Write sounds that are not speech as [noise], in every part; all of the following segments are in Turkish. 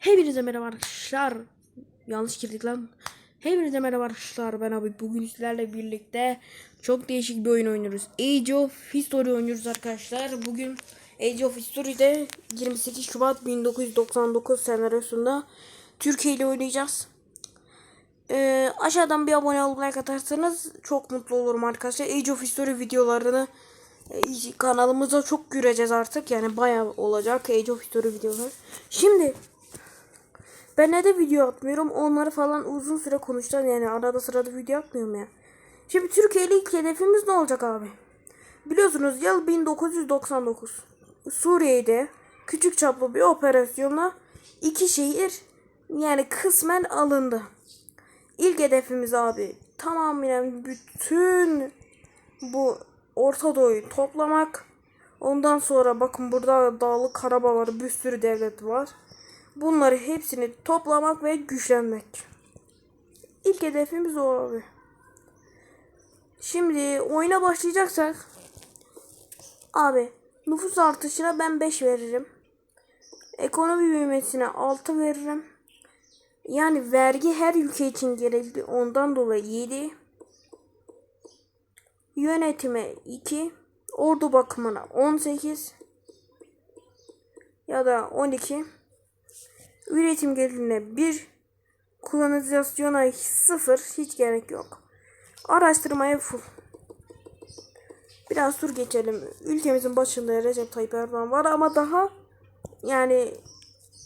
Hepinize merhaba arkadaşlar. Yanlış girdik lan. Hepinize merhaba arkadaşlar. Ben abi bugün sizlerle birlikte çok değişik bir oyun oynuyoruz. Age of History oynuyoruz arkadaşlar. Bugün Age of History'de 28 Şubat 1999 senaryosunda Türkiye ile oynayacağız. Ee, aşağıdan bir abone olup like atarsanız çok mutlu olurum arkadaşlar. Age of History videolarını e, kanalımıza çok göreceğiz artık. Yani bayağı olacak Age of History videoları. Şimdi ben ne de video atmıyorum. Onları falan uzun süre konuşacağım. Yani arada sırada video atmıyorum ya. Şimdi Türkiye'li ilk hedefimiz ne olacak abi? Biliyorsunuz yıl 1999. Suriye'de küçük çaplı bir operasyonla iki şehir yani kısmen alındı. İlk hedefimiz abi tamamen bütün bu Orta Doğu'yu toplamak. Ondan sonra bakın burada Dağlık Karabağ var. Bir sürü devlet var. Bunları hepsini toplamak ve güçlenmek. İlk hedefimiz o abi. Şimdi oyuna başlayacaksak abi nüfus artışına ben 5 veririm. Ekonomi büyümesine 6 veririm. Yani vergi her ülke için gerekli. Ondan dolayı 7. Yönetime 2. Ordu bakımına 18. Ya da 12. Üretim gelirine 1. Kolonizasyona 0. Hiç gerek yok. Araştırmaya full. Biraz tur geçelim. Ülkemizin başında Recep Tayyip Erdoğan var ama daha yani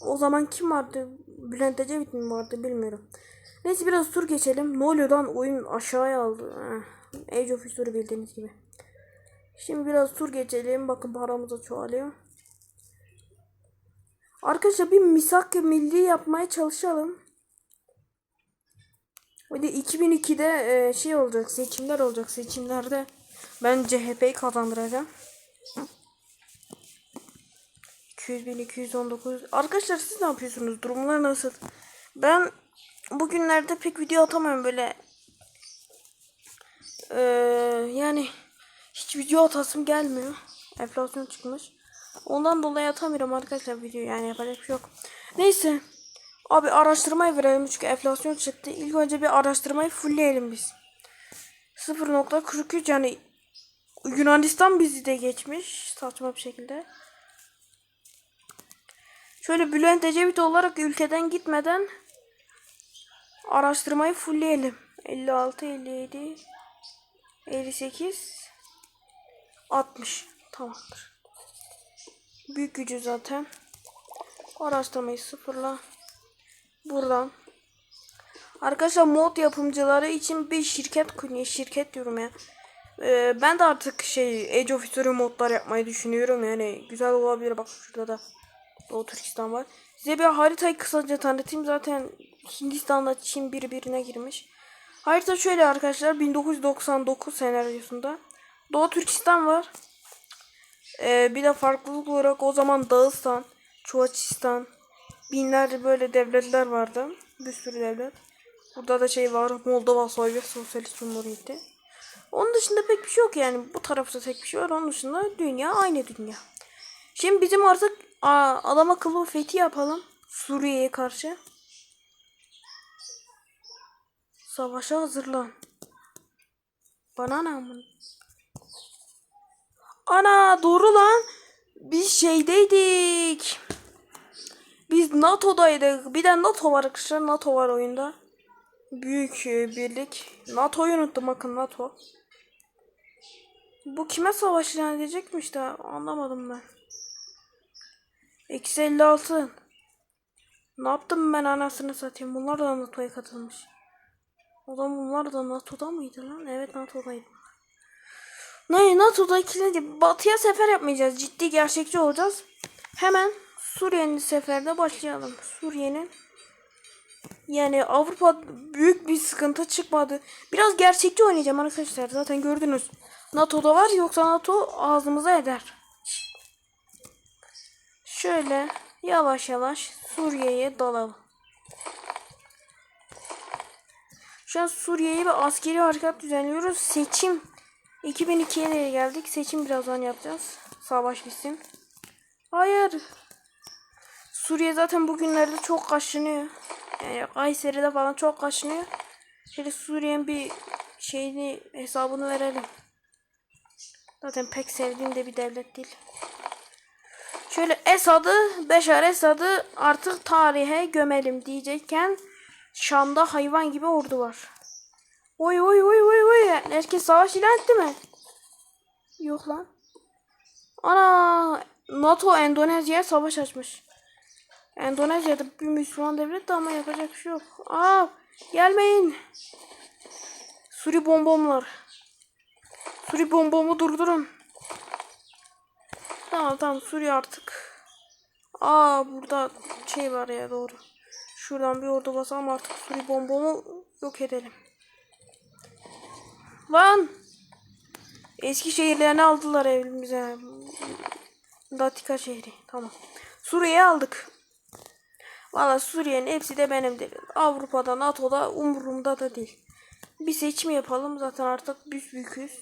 o zaman kim vardı? Bülent Ecevit mi vardı bilmiyorum. Neyse biraz tur geçelim. Ne oyun aşağıya aldı. Heh. Age of History bildiğiniz gibi. Şimdi biraz tur geçelim. Bakın paramız da çoğalıyor. Arkadaşlar bir misak milli yapmaya çalışalım. De 2002'de e, şey olacak seçimler olacak. Seçimlerde ben CHP'yi kazandıracağım. 200 bin 219. Arkadaşlar siz ne yapıyorsunuz? Durumlar nasıl? Ben bugünlerde pek video atamıyorum böyle. Ee, yani hiç video atasım gelmiyor. Enflasyon çıkmış. Ondan dolayı atamıyorum arkadaşlar video yani yapacak bir şey yok. Neyse. Abi araştırmayı verelim çünkü enflasyon çıktı. İlk önce bir araştırmayı fullleyelim biz. 0.43 yani Yunanistan bizi de geçmiş saçma bir şekilde. Şöyle Bülent Ecevit olarak ülkeden gitmeden araştırmayı fullleyelim. 56, 57, 58, 60. Tamamdır. Büyük gücü zaten. Araştırmayı sıfırla. Buradan. Arkadaşlar mod yapımcıları için bir şirket kuruyor. Şirket diyorum ya. Ee, ben de artık şey Age of History modlar yapmayı düşünüyorum. Yani güzel olabilir. Bak şurada da Doğu Türkistan var. Size bir haritayı kısaca tanıtayım. Zaten Hindistan'la Çin birbirine girmiş. Harita şöyle arkadaşlar. 1999 senaryosunda. Doğu Türkistan var. Ee, bir de farklılık olarak o zaman Dağıstan, Çuvaçistan, binlerce böyle devletler vardı. Bir sürü devlet. Burada da şey var. Moldova Sovyet Sosyalist Cumhuriyeti. Onun dışında pek bir şey yok yani. Bu tarafta tek bir şey var. Onun dışında dünya aynı dünya. Şimdi bizim artık aa, adam akıllı fethi yapalım. Suriye'ye karşı. Savaşa hazırlan. Bana ne? Ana doğru lan. Biz şeydeydik. Biz NATO'daydık. Bir de NATO var arkadaşlar. NATO var oyunda. Büyük birlik. NATO'yu unuttum bakın NATO. Bu kime savaş ilan de anlamadım ben. Eksi 56. Ne yaptım ben anasını satayım. Bunlar da NATO'ya katılmış. O zaman bunlar da NATO'da mıydı lan? Evet NATO'daydı. Ne NATO'dakileri batıya sefer yapmayacağız. Ciddi gerçekçi olacağız. Hemen Suriye'nin seferde başlayalım. Suriye'nin yani Avrupa büyük bir sıkıntı çıkmadı. Biraz gerçekçi oynayacağım arkadaşlar. Zaten gördünüz. NATO'da var yoksa NATO ağzımıza eder. Şöyle yavaş yavaş Suriye'ye dalalım. Şu an Suriye'ye bir askeri harekat düzenliyoruz. Seçim 2002'ye de geldik. Seçim birazdan yapacağız. Savaş bitsin. Hayır. Suriye zaten bugünlerde çok kaşınıyor. Yani Kayseri'de falan çok kaşınıyor. Şöyle Suriye'nin bir şeyini hesabını verelim. Zaten pek sevdiğim de bir devlet değil. Şöyle Esad'ı, Beşar Esad'ı artık tarihe gömelim diyecekken Şam'da hayvan gibi ordu var. Oy oy oy oy oy. Herkes savaş ilan etti mi? Yok lan. Ana NATO Endonezya'ya savaş açmış. Endonezya'da bir Müslüman devlet de ama yapacak bir şey yok. Aa gelmeyin. Suri bombomlar. Suri bombomu durdurun. Tamam tamam Suriye artık. Aa burada şey var ya doğru. Şuradan bir ordu basalım artık Suri bombomu yok edelim. Lan! Eski şehirlerini aldılar evimize. Datika şehri. Tamam. Suriye'yi aldık. Valla Suriye'nin hepsi de benim değil. Avrupa'da, NATO'da umurumda da değil. Bir seçim yapalım. Zaten artık büyüküz.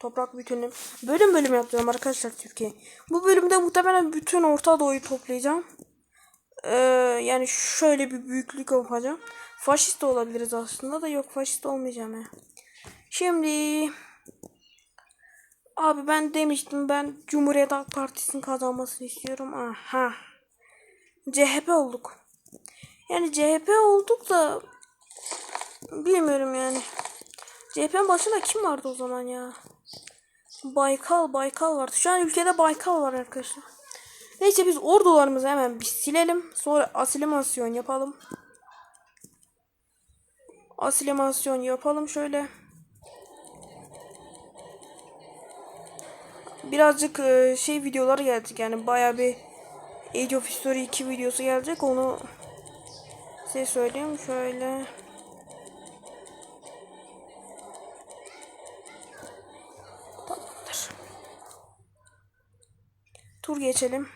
Toprak bütünlüğü. Bölüm bölüm yapacağım arkadaşlar Türkiye. Bu bölümde muhtemelen bütün Orta Doğu'yu toplayacağım. Ee, yani şöyle bir büyüklük yapacağım. Faşist olabiliriz aslında da yok faşist olmayacağım ya. Şimdi abi ben demiştim ben Cumhuriyet Halk Partisi'nin kazanmasını istiyorum. Aha. CHP olduk. Yani CHP olduk da bilmiyorum yani. CHP'nin başında kim vardı o zaman ya? Baykal, Baykal vardı. Şu an ülkede Baykal var arkadaşlar. Neyse biz ordularımızı hemen bir silelim. Sonra asilimasyon yapalım. Asilimasyon yapalım şöyle. Birazcık e, şey videoları gelecek yani baya bir Age of History 2 videosu gelecek onu size söyleyeyim şöyle. Tamamdır. Tur geçelim.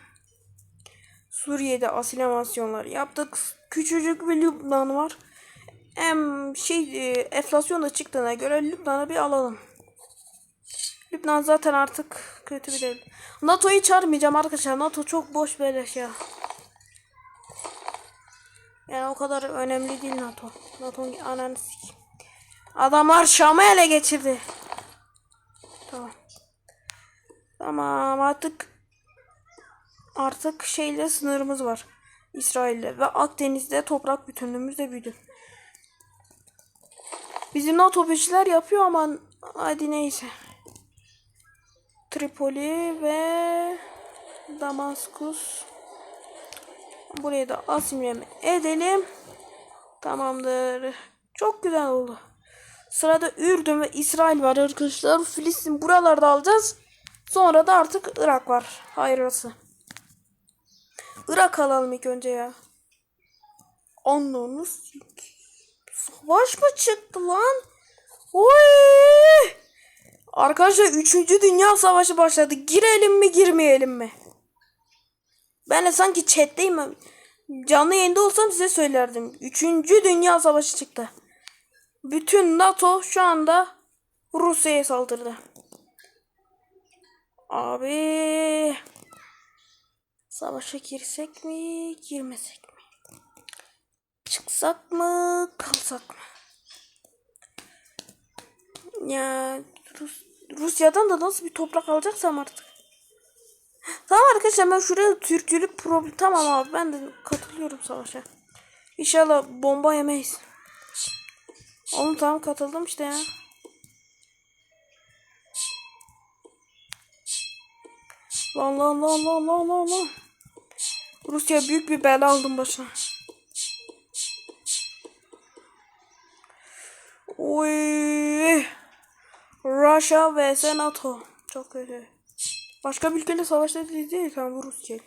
Suriye'de asimilasyonlar yaptık. Küçücük bir Lübnan var. Hem şey e, enflasyon da çıktığına göre Lübnan'ı bir alalım. Lübnan zaten artık kötü bir devlet. NATO'yu çağırmayacağım arkadaşlar. NATO çok boş beleş ya. Yani o kadar önemli değil NATO. NATO'nun ananı. Adamlar Şam'ı ele geçirdi. Tamam. Tamam artık artık şeyle sınırımız var. İsrail'le ve Akdeniz'de toprak bütünlüğümüz de büyüdü. Bizim NATO bir şeyler yapıyor ama hadi neyse. Tripoli ve Damaskus. Buraya da asimleme edelim. Tamamdır. Çok güzel oldu. Sırada Ürdün ve İsrail var arkadaşlar. Filistin buralarda alacağız. Sonra da artık Irak var. Hayırlısı. Irak alalım ilk önce ya. Anlamı Savaş mı çıktı lan? Oy! Arkadaşlar 3. Dünya Savaşı başladı. Girelim mi girmeyelim mi? Ben de sanki chatteyim. Canlı yayında olsam size söylerdim. 3. Dünya Savaşı çıktı. Bütün NATO şu anda Rusya'ya saldırdı. Abi savaşa girsek mi, girmesek mi? Çıksak mı, kalsak mı? Ya Rus, Rusya'dan da nasıl bir toprak alacaksam artık. Tamam arkadaşlar ben şuraya Türkçülük problem. Tamam abi ben de katılıyorum savaşa. İnşallah bomba yemeyiz. Oğlum tamam katıldım işte ya. Lan lan lan lan lan lan lan. Rusya büyük bir bela aldım başına. Oy. Russia vs NATO. Çok kötü. Başka bir ülkeyle savaşta değil değil tamam Rusya. [sighs]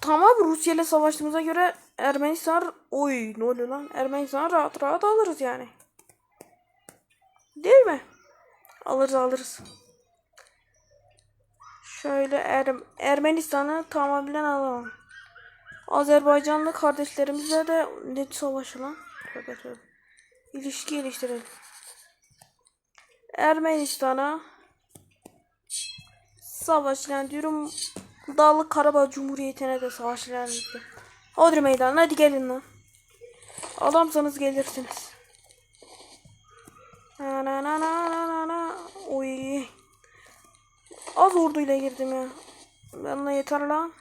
Tamam Rusya ile savaştığımıza göre Ermenistan oy ne oluyor lan? Ermenistan rahat rahat alırız yani. Değil mi? Alırız alırız. Şöyle er Ermenistan'ı tamamen alalım. Azerbaycanlı kardeşlerimizle de ne savaşı lan? Tövbe tövbe. İlişki geliştirelim. Ermenistan'a savaş ilan diyorum. Dağlık Karabağ Cumhuriyeti'ne de savaş ilan etti. Hodri meydan hadi gelin lan. Adamsanız gelirsiniz. Na na na na na na na. Az orduyla girdim ya. Bana yeter lan.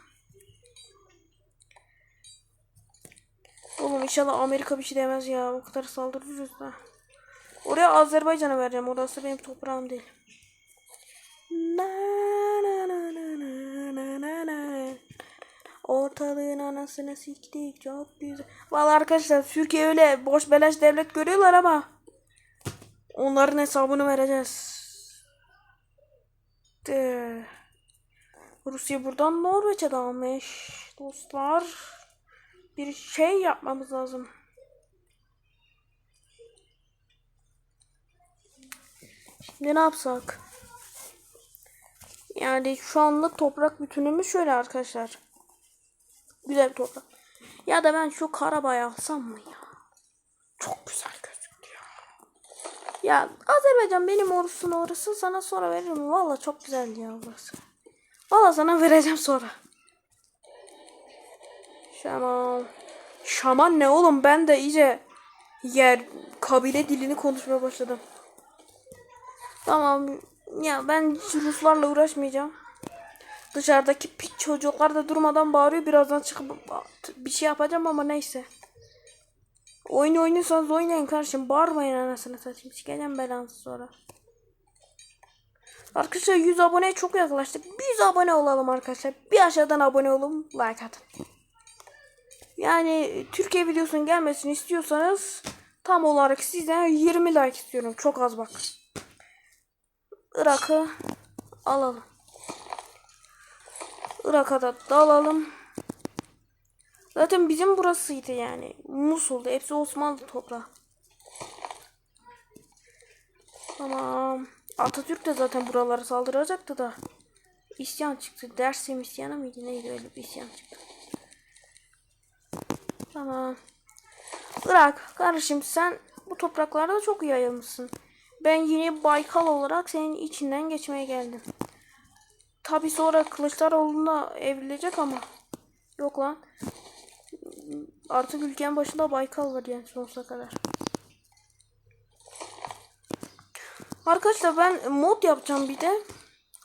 Oğlum inşallah Amerika bir şey demez ya. O kadar saldırırız da. Oraya Azerbaycan'a vereceğim. Orası benim toprağım değil. Na na na na na na na. Ortalığın anasını siktik çok güzel. Vallahi arkadaşlar Türkiye öyle boş beleş devlet görüyorlar ama onların hesabını vereceğiz. De. Rusya buradan Norveç'e dalmış. Dostlar bir şey yapmamız lazım. Şimdi ne yapsak? Yani şu anlık toprak bütünümüz şöyle arkadaşlar. Güzel bir toprak. Ya da ben şu Karabağ'ı alsam mı ya? Çok güzel gözüktü ya. Azerbaycan benim orası orası sana sonra veririm. Valla çok güzel ya burası. Valla sana vereceğim sonra. Şaman. Şaman ne oğlum ben de iyice yer kabile dilini konuşmaya başladım. Tamam ya ben Ruslarla uğraşmayacağım. Dışarıdaki piç çocuklar da durmadan bağırıyor. Birazdan çıkıp bir şey yapacağım ama neyse. Oyun oynuyorsanız oynayın kardeşim. Bağırmayın anasını satayım. Sikeceğim belanızı sonra. Arkadaşlar 100 aboneye çok yaklaştık. 100 abone olalım arkadaşlar. Bir aşağıdan abone olun. Like atın. Yani Türkiye videosunun gelmesini istiyorsanız tam olarak sizden 20 like istiyorum. Çok az bak. Irak'ı alalım. Irak'a da dalalım. Zaten bizim burasıydı yani. Musul'du. Hepsi Osmanlı toprağı. Tamam. Atatürk de zaten buralara saldıracaktı da. İsyan çıktı. Dersim isyanı mıydı? Neydi öyle bir isyan çıktı. Tamam. Irak kardeşim sen bu topraklarda çok iyi yayılmışsın. Ben yine Baykal olarak senin içinden geçmeye geldim. Tabi sonra Kılıçdaroğlu'na evrilecek ama. Yok lan. Artık ülkenin başında Baykal var yani sonsuza kadar. Arkadaşlar ben mod yapacağım bir de.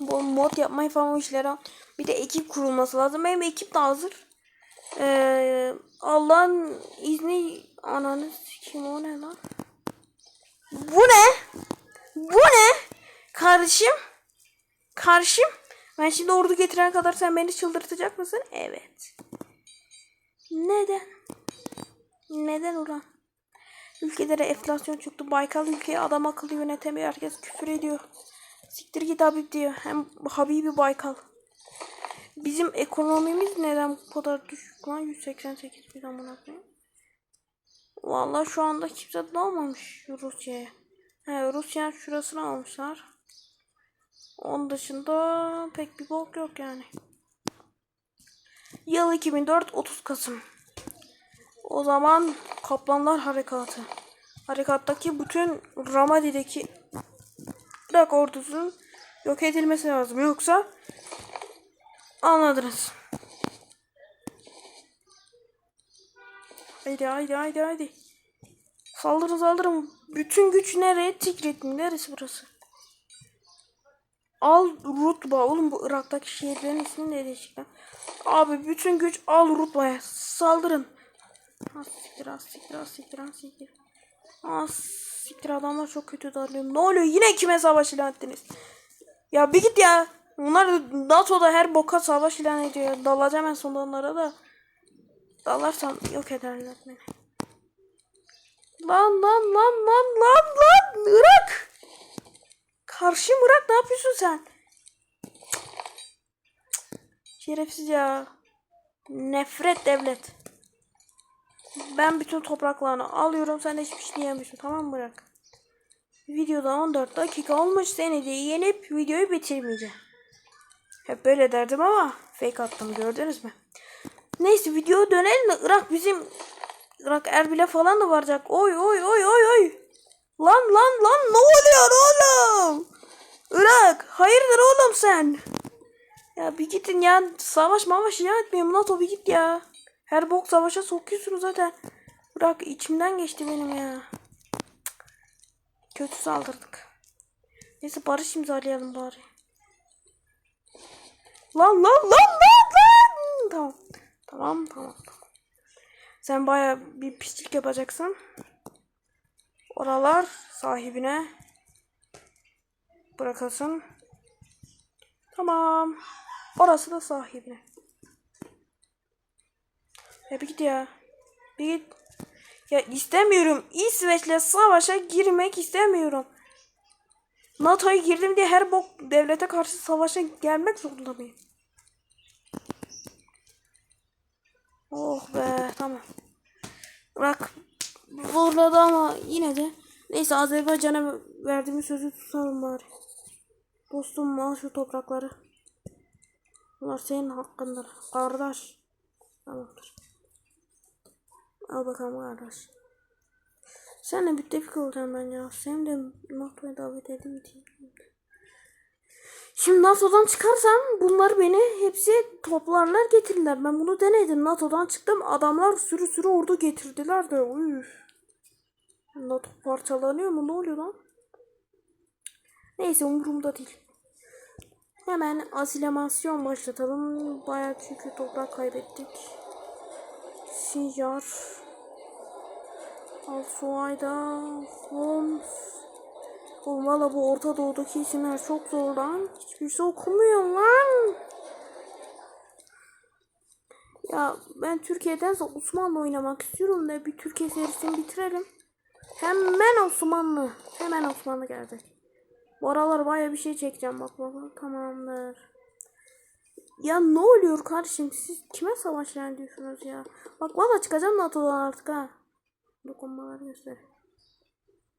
Bu mod yapmayı falan işlere. Bir de ekip kurulması lazım. Benim ekip de hazır. Ee, Allah'ın izni ananı kim o ne lan? Bu ne? Bu ne? Kardeşim? Kardeşim? Ben şimdi ordu getiren kadar sen beni çıldırtacak mısın? Evet. Neden? Neden ulan? Ülkelere enflasyon çıktı. Baykal ülkeyi adam akıllı yönetemiyor. Herkes küfür ediyor. Siktir git Habib diyor. Hem Habibi Baykal. Bizim ekonomimiz neden bu kadar düşük lan? 188 bin amına koyayım. Vallahi şu anda kimse dalmamış Rusya'ya. He Rusya'nın şurasını almışlar. Onun dışında pek bir bok yok yani. Yıl 2004 30 Kasım. O zaman Kaplanlar Harekatı. Harekattaki bütün Ramadi'deki Irak ordusunun yok edilmesi lazım. Yoksa anladınız. Haydi haydi haydi haydi. Saldırın saldırın. Bütün güç nereye? Tikrit? Neresi burası? Al Rutba. Oğlum bu Irak'taki şehirlerin ismi ne değişik? Abi bütün güç al Rutba'ya. Saldırın. Ha siktir ha siktir ha siktir ha siktir. Ha siktir adamlar çok kötü darlıyor. Ne oluyor? Yine kime savaş ilan ettiniz? Ya bir git ya. Onlar NATO'da her boka savaş ilan ediyor. Dalacağım en sonunda onlara da. Dalarsam yok ederler beni. Lan lan lan lan lan lan Irak. Karşı Irak ne yapıyorsun sen? Şerefsiz ya. Nefret devlet. Ben bütün topraklarını alıyorum. Sen de hiçbir şey diyemiyorsun. Tamam mı Irak? Videoda 14 dakika olmuş. Seni de yenip videoyu bitirmeyeceğim. Hep böyle derdim ama fake attım gördünüz mü? Neyse videoya dönelim de Irak bizim Irak Erbil'e falan da varacak. Oy oy oy oy oy. Lan lan lan ne oluyor oğlum? Irak hayırdır oğlum sen? Ya bir gidin ya. Savaş mavaş ya etmeyin. NATO bir git ya. Her bok savaşa sokuyorsunuz zaten. Bırak içimden geçti benim ya. Kötü saldırdık. Neyse barış imzalayalım bari. Lan lan lan lan lan. Tamam. Tamam tamam. Sen baya bir pislik yapacaksın. Oralar sahibine bırakasın. Tamam. Orası da sahibine. Ya bir git ya. Bir git. Ya istemiyorum. İsveç'le savaşa girmek istemiyorum. NATO'ya girdim diye her bok devlete karşı savaşa gelmek zorunda mıyım? Oh be tamam. Bırak zorladı ama yine de neyse Azerbaycan'a verdiğimiz sözü tutalım bari. Dostum al şu toprakları. Bunlar senin hakkındır. Kardeş. Tamamdır. Al bakalım kardeş. Seninle müttefik olacağım ben ya. Seni de NATO'ya davet edeyim diye. Şimdi NATO'dan çıkarsam bunlar beni hepsi toplarlar getirirler. Ben bunu denedim. NATO'dan çıktım. Adamlar sürü sürü ordu getirdiler de. Üf. NATO parçalanıyor mu? Ne oluyor lan? Neyse umurumda değil. Hemen asilemasyon başlatalım. Bayağı çünkü toprak kaybettik. Sinjar. Al-Suayda. Homs. Oğlum valla bu Orta Doğu'daki isimler çok zor lan. Hiçbirisi okumuyor lan. Ya ben Türkiye'dense Osmanlı oynamak istiyorum da bir Türkiye serisini bitirelim. Hemen Osmanlı. Hemen Osmanlı gelecek. Bu aralar baya bir şey çekeceğim bak baba. Tamamdır. Ya ne oluyor kardeşim siz kime savaş yani diyorsunuz ya? Bak valla çıkacağım NATO'dan artık ha. Dokunmaları göster.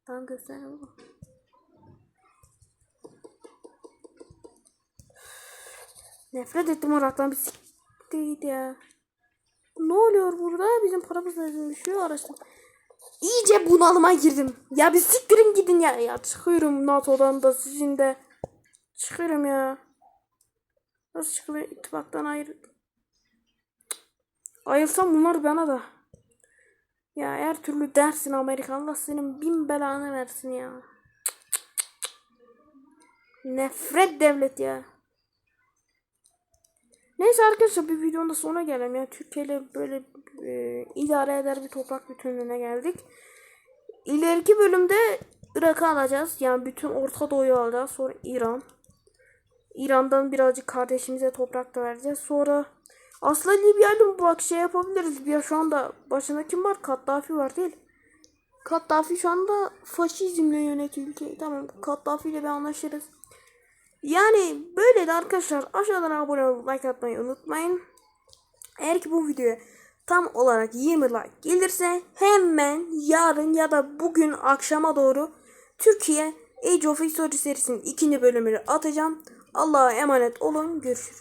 Tamam göster baba. Nefret ettim Irak'tan bir siktir git ya. Ne oluyor burada? Bizim paramız düşüyor araçtan. İyice bunalıma girdim. Ya bir siktirin gidin ya. Ya çıkıyorum NATO'dan da sizin de. Çıkıyorum ya. Nasıl çıkılıyor? İttifaktan ayrı. Ayılsam bunlar bana da. Ya her türlü dersin Amerika. Allah senin bin belanı versin ya. Nefret devlet ya. Neyse arkadaşlar bir videonun da sonuna gelelim. Yani Türkiye ile böyle e, idare eder bir toprak bütünlüğüne geldik. İleriki bölümde Irak'ı alacağız. Yani bütün Orta Doğu'yu alacağız. Sonra İran. İran'dan birazcık kardeşimize toprak da vereceğiz. Sonra aslında Libya'yla bak şey yapabiliriz. Libya şu anda başında kim var? Kaddafi var değil. Kaddafi şu anda faşizmle yönetiyor ülkeyi. Tamam Kaddafi ile bir anlaşırız. Yani böyle de arkadaşlar aşağıdan abone olup like atmayı unutmayın. Eğer ki bu videoya tam olarak 20 like gelirse hemen yarın ya da bugün akşama doğru Türkiye Age of History serisinin ikinci bölümünü atacağım. Allah'a emanet olun. Görüşürüz.